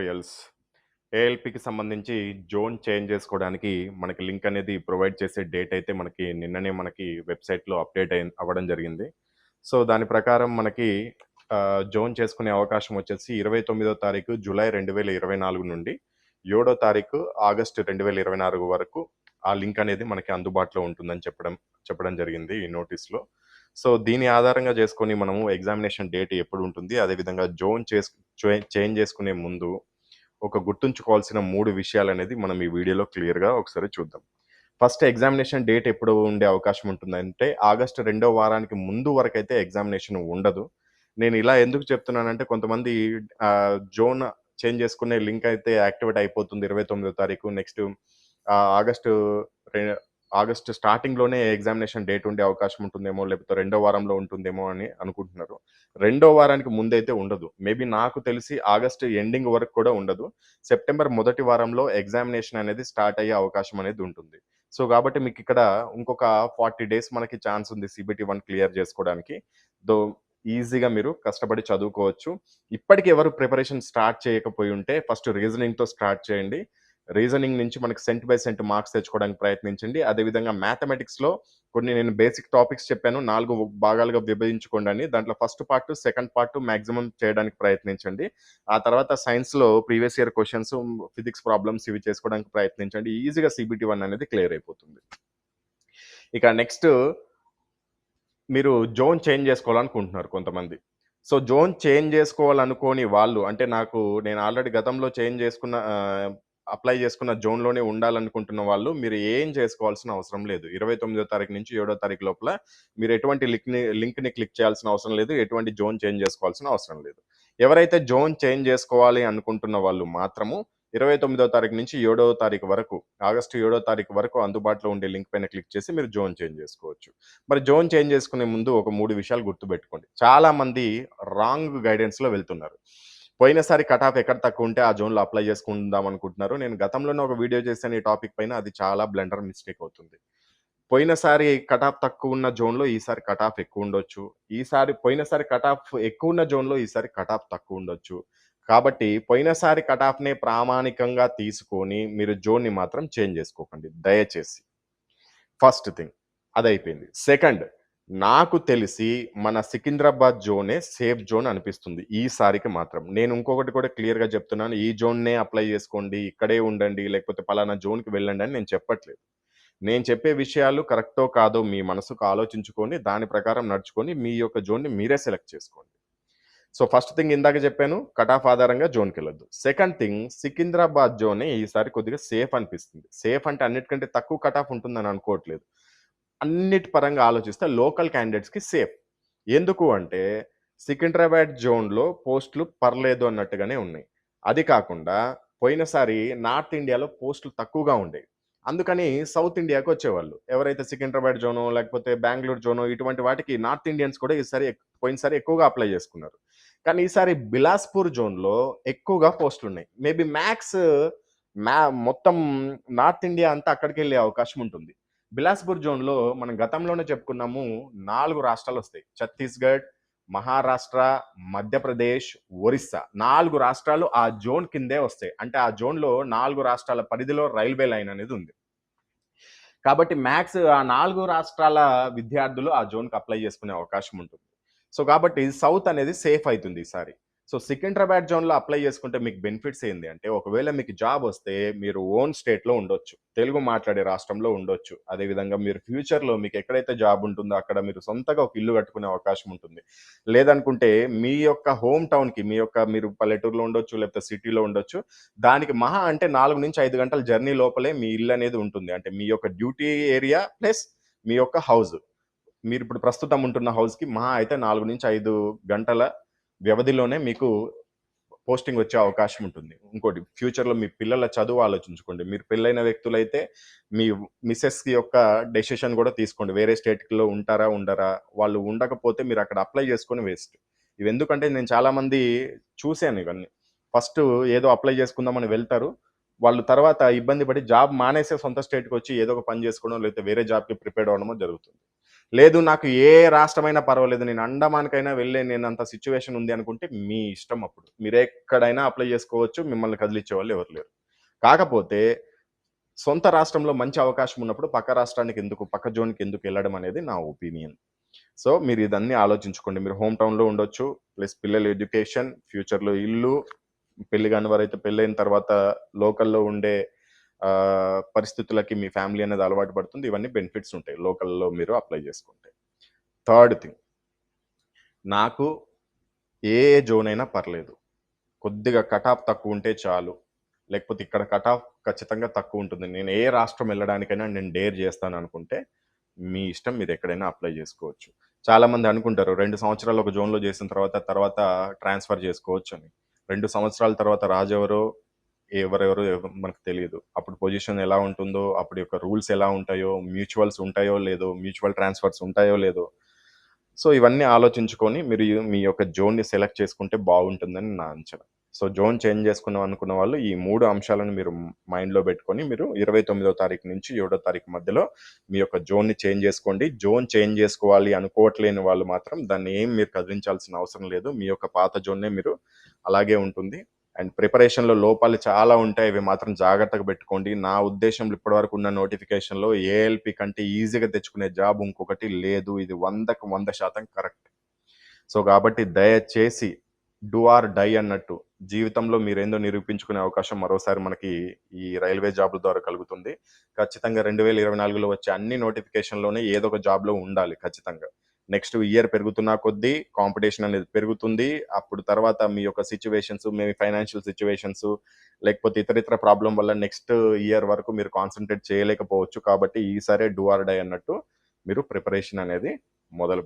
Trials ఏఎల్పికి సంబంధించి zone change చేసుకోవడానికి మనకి లింక్ అనేది ప్రొవైడ్ చేసే డేట్ అయితే మనకి నిన్ననే మనకి వెబ్సైట్లో అప్డేట్ అయి అవ్వడం జరిగింది. సో దాని ప్రకారం మనకి ఆ, జోన్ చేసుకునే అవకాశం వచ్చేసి ఇరవై తొమ్మిదో తారీఖు జూలై రెండు వేల ఇరవై నాలుగు నుండి ఏడో తారీఖు ఆగస్టు రెండు వేల ఇరవై నాలుగు వరకు ఆ లింక్ అనేది మనకి అందుబాటులో ఉంటుందని చెప్పడం చెప్పడం జరిగింది ఈ నోటీస్లో. సో దీని ఆధారంగా చేసుకొని మనము ఎగ్జామినేషన్ డేట్ ఎప్పుడు ఉంటుంది అదేవిధంగా జోన్ చేసు చేంజ్ చేసుకునే ముందు ఒక గుర్తుంచుకోవాల్సిన మూడు విషయాలు అనేది మనం ఈ వీడియోలో క్లియర్గా ఒకసారి చూద్దాం. ఫస్ట్ ఎగ్జామినేషన్ డేట్ ఎప్పుడు ఉండే అవకాశం ఉంటుందంటే ఆగస్టు రెండో వారానికి ముందు వరకు అయితే ఎగ్జామినేషన్ ఉండదు. నేను ఇలా ఎందుకు చెప్తున్నానంటే కొంతమంది జోన్ చేంజ్ చేసుకునే లింక్ అయితే యాక్టివేట్ అయిపోతుంది ఇరవై తొమ్మిదో తారీఖు నెక్స్ట్ ఆగస్టు ఆగస్ట్ స్టార్టింగ్లోనే ఎగ్జామినేషన్ డేట్ ఉండే అవకాశం ఉంటుందేమో లేకపోతే రెండో వారంలో ఉంటుందేమో అని అనుకుంటున్నారు. రెండో వారానికి ముందైతే ఉండదు. మేబీ నాకు తెలిసి ఆగస్ట్ ఎండింగ్ వరకు కూడా ఉండదు. సెప్టెంబర్ మొదటి వారంలో ఎగ్జామినేషన్ అనేది స్టార్ట్ అయ్యే అవకాశం అనేది ఉంటుంది. సో కాబట్టి మీకు ఇక్కడ ఇంకొక ఫార్టీ డేస్ మనకి ఛాన్స్ ఉంది సిబిటి వన్ క్లియర్ చేసుకోవడానికి. దో ఈజీగా మీరు కష్టపడి చదువుకోవచ్చు. ఇప్పటికి ఎవరు ప్రిపరేషన్ స్టార్ట్ చేయకపోయి ఉంటే ఫస్ట్ రీజనింగ్తో స్టార్ట్ చేయండి. రీజనింగ్ నుంచి మనకి సెంట్ బై సెంట్ మార్క్స్ తెచ్చుకోవడానికి ప్రయత్నించండి. అదేవిధంగా మ్యాథమెటిక్స్లో కొన్ని నేను బేసిక్ టాపిక్స్ చెప్పాను. నాలుగు భాగాలుగా విభజించుకోండి అని. దాంట్లో first part second part maximum చేయడానికి ప్రయత్నించండి. ఆ తర్వాత సైన్స్లో previous year questions physics problems ఇవి చేసుకోవడానికి ప్రయత్నించండి. ఈజీగా సిబిటి వన్ అనేది క్లియర్ అయిపోతుంది. ఇక నెక్స్ట్ మీరు జోన్ చేంజ్ చేసుకోవాలనుకుంటున్నారు కొంతమంది. సో జోన్ చేంజ్ చేసుకోవాలనుకోని వాళ్ళు అంటే నాకు నేను ఆల్రెడీ గతంలో చేంజ్ చేసుకున్న అప్లై చేసుకున్న జోన్లోనే ఉండాలనుకుంటున్న వాళ్ళు మీరు ఏం చేసుకోవాల్సిన అవసరం లేదు. ఇరవై తొమ్మిదో తారీఖు నుంచి ఏడో తారీఖు లోపల మీరు ఎటువంటి లింక్ని లింక్ని క్లిక్ చేయాల్సిన అవసరం లేదు. ఎటువంటి జోన్ చేంజ్ చేసుకోవాల్సిన అవసరం లేదు. ఎవరైతే జోన్ చేంజ్ చేసుకోవాలి అనుకుంటున్న వాళ్ళు మాత్రము ఇరవై తొమ్మిదో తారీఖు నుంచి ఏడో తారీఖు వరకు ఆగస్టు ఏడో తారీఖు వరకు అందుబాటులో ఉండే లింక్ పైన క్లిక్ చేసి మీరు జోన్ చేంజ్ చేసుకోవచ్చు. మరి జోన్ చేంజ్ చేసుకునే ముందు ఒక మూడు విషయాలు గుర్తుపెట్టుకోండి. చాలా మంది రాంగ్ గైడెన్స్లో వెళ్తున్నారు. పోయినసారి కట్ ఆఫ్ ఎక్కడ తక్కువ ఉంటే ఆ జోన్లో అప్లై చేసుకుందాం అనుకుంటున్నారు. నేను గతంలోనే ఒక వీడియో చేశాను ఈ టాపిక్ పైన అది చాలా బ్లెండర్ మిస్టేక్ అవుతుంది. పోయినసారి కట్ ఆఫ్ తక్కువ ఉన్న జోన్లో ఈసారి కట్ ఆఫ్ ఎక్కువ ఉండొచ్చు. ఈసారి పోయినసారి కట్ ఆఫ్ ఎక్కువ ఉన్న జోన్లో ఈసారి కట్ ఆఫ్ తక్కువ ఉండొచ్చు. కాబట్టి పోయినసారి కట్ ఆఫ్నే ప్రామాణికంగా తీసుకొని మీరు జోన్ని మాత్రం చేంజ్ చేసుకోకండి దయచేసి. ఫస్ట్ థింగ్ అది అయిపోయింది సెకండ్ నాకు తెలిసి మన సికింద్రాబాద్ జోనే సేఫ్ జోన్ అనిపిస్తుంది ఈసారికి మాత్రం. నేను ఇంకొకటి కూడా క్లియర్గా చెప్తున్నాను ఈ జోన్నే అప్లై చేసుకోండి ఇక్కడే ఉండండి లేకపోతే పలానా జోన్కి వెళ్ళండి అని నేను చెప్పట్లేదు. నేను చెప్పే విషయాలు కరెక్టో కాదో మీ మనసుకు ఆలోచించుకొని దాని ప్రకారం నడుచుకొని మీ యొక్క జోన్ని మీరే సెలెక్ట్ చేసుకోండి. సో ఫస్ట్ థింగ్ ఇందాక చెప్పాను కట్ ఆఫ్ ఆధారంగా జోన్కి వెళ్ళొద్దు. సెకండ్ థింగ్ సికింద్రాబాద్ జోనే ఈసారి కొద్దిగా సేఫ్ అనిపిస్తుంది. సేఫ్ అంటే అన్నిటికంటే తక్కువ కట్ ఆఫ్ ఉంటుందని అనుకోవట్లేదు. అన్నిటి పరంగా ఆలోచిస్తే లోకల్ క్యాండిడేట్స్కి సేఫ్ ఎందుకు అంటే సికింద్రాబాద్ జోన్లో పోస్టులు పర్లేదు అన్నట్టుగానే ఉన్నాయి. అది కాకుండా పోయినసారి నార్త్ ఇండియాలో పోస్టులు తక్కువగా ఉండేవి. అందుకని సౌత్ ఇండియాకి వచ్చేవాళ్ళు. ఎవరైతే సికింద్రాబాద్ జోనో లేకపోతే బెంగళూరు జోనో ఇటువంటి వాటికి నార్త్ ఇండియన్స్ కూడా ఈసారి పోయినసారి ఎక్కువగా అప్లై చేసుకున్నారు. కానీ ఈసారి బిలాస్పూర్ జోన్లో ఎక్కువగా పోస్టులు ఉన్నాయి. మేబీ మ్యాక్స్ మ్యా మొత్తం నార్త్ ఇండియా అంతా అక్కడికి వెళ్ళే అవకాశం ఉంటుంది. బిలాస్పూర్ జోన్లో మనం గతంలోనే చెప్పుకున్నాము నాలుగు రాష్ట్రాలు వస్తాయి. ఛత్తీస్గఢ్ మహారాష్ట్ర మధ్యప్రదేశ్ ఒరిస్సా. నాలుగు రాష్ట్రాలు ఆ జోన్ కిందే వస్తాయి. అంటే ఆ జోన్లో నాలుగు రాష్ట్రాల పరిధిలో రైల్వే లైన్ అనేది ఉంది. కాబట్టి మ్యాక్స్ ఆ నాలుగు రాష్ట్రాల విద్యార్థులు ఆ జోన్కి అప్లై చేసుకునే అవకాశం ఉంటుంది. సో కాబట్టి సౌత్ అనేది సేఫ్ అవుతుంది ఈసారి. సో సికింద్రాబాద్ జోన్లో అప్లై చేసుకుంటే మీకు బెనిఫిట్స్ ఏంటి అంటే ఒకవేళ మీకు జాబ్ వస్తే మీరు ఓన్ స్టేట్లో ఉండొచ్చు. తెలుగు మాట్లాడే రాష్ట్రంలో ఉండొచ్చు. అదేవిధంగా మీరు ఫ్యూచర్లో మీకు ఎక్కడైతే జాబ్ ఉంటుందో అక్కడ మీరు సొంతగా ఒక ఇల్లు కట్టుకునే అవకాశం ఉంటుంది. లేదనుకుంటే మీ యొక్క హోమ్ టౌన్కి మీ యొక్క మీరు పల్లెటూరులో ఉండొచ్చు లేకపోతే సిటీలో ఉండొచ్చు దానికి మహా అంటే నాలుగు నుంచి ఐదు గంటల జర్నీ లోపలే మీ ఇల్లు అనేది ఉంటుంది. అంటే మీ యొక్క డ్యూటీ ఏరియా ప్లస్ మీ యొక్క హౌస్ మీరు ఇప్పుడు ప్రస్తుతం ఉంటున్న హౌస్కి మహా అయితే నాలుగు నుంచి ఐదు గంటల వ్యవధిలోనే మీకు పోస్టింగ్ వచ్చే అవకాశం ఉంటుంది. ఇంకోటి ఫ్యూచర్లో మీ పిల్లల చదువు ఆలోచించుకోండి. మీరు పెళ్ళైన వ్యక్తులైతే మీ మిస్సెస్ యొక్క డెసిషన్ కూడా తీసుకోండి. వేరే స్టేట్లో ఉంటారా ఉండరా వాళ్ళు ఉండకపోతే మీరు అక్కడ అప్లై చేసుకొని వేస్ట్. ఇవి ఎందుకంటే నేను చాలామంది చూశాను ఇవన్నీ. ఫస్ట్ ఏదో అప్లై చేసుకుందామని వెళ్తారు. వాళ్ళు తర్వాత ఇబ్బంది పడి జాబ్ మానేసే సొంత స్టేట్కి వచ్చి ఏదో ఒక పని చేసుకోవడం లేకపోతే వేరే జాబ్కి ప్రిపేర్ అవ్వడమో జరుగుతుంది. లేదు నాకు ఏ రాష్ట్రమైనా పర్వాలేదు నేను అండమాన్‌కైనా వెళ్ళే నేను అంత సిచ్యువేషన్ ఉంది అనుకుంటే మీ ఇష్టం అప్పుడు. మీరు ఎక్కడైనా అప్లై చేసుకోవచ్చు. మిమ్మల్ని కదిలిచ్చేవాళ్ళు ఎవరు లేరు. కాకపోతే సొంత రాష్ట్రంలో మంచి అవకాశం ఉన్నప్పుడు పక్క రాష్ట్రానికి ఎందుకు, పక్క జోన్‌కి ఎందుకు వెళ్ళడం అనేది నా ఒపీనియన్. సో, మీరు ఇదన్నీ ఆలోచించుకోండి. మీరు హోమ్ టౌన్‌లో ఉండొచ్చు. ప్లస్ పిల్లల ఎడ్యుకేషన్, ఫ్యూచర్‌లో ఇల్లు, పెళ్ళి కాని వారైతే పెళ్ళైన తర్వాత లోకల్‌లో ఉండే పరిస్థితులకి మీ ఫ్యామిలీ అనేది అలవాటు పడుతుంది. ఇవన్నీ బెనిఫిట్స్ ఉంటాయి. లోకల్‌లో మీరు అప్లై చేసుకుంటే. థర్డ్ థింగ్ నాకు ఏ జోన్ అయినా పర్లేదు. కొద్దిగా కట్ ఆఫ్ తక్కువుంటే చాలు. లేకపోతే ఇక్కడ కట్ ఆఫ్ ఖచ్చితంగా తక్కువుంటుంది. నేను ఏ రాష్ట్రం వెళ్ళడానికైనా నేను డేర్ చేస్తాను అనుకుంటే మీ ఇష్టం మీరు ఎక్కడైనా అప్లై చేసుకోవచ్చు. చాలామంది అనుకుంటారు రెండు సంవత్సరాలు ఒక జోన్‌లో చేసిన తర్వాత, తర్వాత ట్రాన్స్‌ఫర్ చేసుకోవచ్చు అని రెండు సంవత్సరాల తర్వాత రాజెవరో, ఎవరెవరు మనకు తెలియదు అప్పుడు పొజిషన్ ఎలా ఉంటుందో, అప్పుడు యొక్క రూల్స్ ఎలా ఉంటాయో, మ్యూచువల్స్ ఉంటాయో లేదో, మ్యూచువల్ ట్రాన్స్‌ఫర్స్ ఉంటాయో లేదో. సో, ఇవన్నీ ఆలోచించుకొని మీరు మీ యొక్క జోన్‌ని సెలెక్ట్ చేసుకుంటే బాగుంటుందని నా అంచనా. సో, జోన్ చేంజ్ చేసుకుందాం అనుకున్న వాళ్ళు ఈ మూడు అంశాలను మీరు మైండ్‌లో పెట్టుకొని మీరు 29వ తారీఖు నుంచి ఏడో తారీఖు మధ్యలో మీ యొక్క జోన్‌ని చేంజ్ చేసుకోండి. జోన్ చేంజ్ చేసుకోవాలి అనుకోవట్లేని వాళ్ళు మాత్రం దాన్ని ఏం మీరు కదిలించాల్సిన అవసరం లేదు. మీ యొక్క పాత జోన్‌నే మీరు అలాగే ఉంటుంది. అండ్ ప్రిపరేషన్‌లో లోపాలు చాలా ఉంటాయి. అవి మాత్రం జాగ్రత్తగా పెట్టుకోండి. నా ఉద్దేశంలో ఇప్పటివరకు ఉన్న నోటిఫికేషన్‌లో ఏఎల్పి కంటే ఈజీగా తెచ్చుకునే జాబ్ ఇంకొకటి లేదు. ఇది 100కి 100% కరెక్ట్. సో, కాబట్టి దయచేసి డూ ఆర్ డై అన్నట్టు జీవితంలో మీరేందో నిరూపించుకునే అవకాశం మరోసారి మనకి ఈ రైల్వే జాబ్‌ల ద్వారా కలుగుతుంది. ఖచ్చితంగా 2024లో వచ్చే అన్ని నోటిఫికేషన్‌లోనే ఏదో ఒక జాబ్‌లో ఉండాలి ఖచ్చితంగా. నెక్స్ట్ ఇయర్ పెరుగుతున్న కొద్దీ కాంపిటీషన్ అనేది పెరుగుతుంది. అప్పుడు తర్వాత మీ యొక్క సిచ్యువేషన్స్ మీ ఫైనాన్షియల్ సిచ్యువేషన్స్ లేకపోతే ఇతర ఇతర ప్రాబ్లం వల్ల నెక్స్ట్ ఇయర్ వరకు మీరు కాన్సన్ట్రేట్ చేయలేకపోవచ్చు. కాబట్టి ఈసారే డూ ఆర్ డై అన్నట్టు మీరు ప్రిపరేషన్ అనేది మొదలు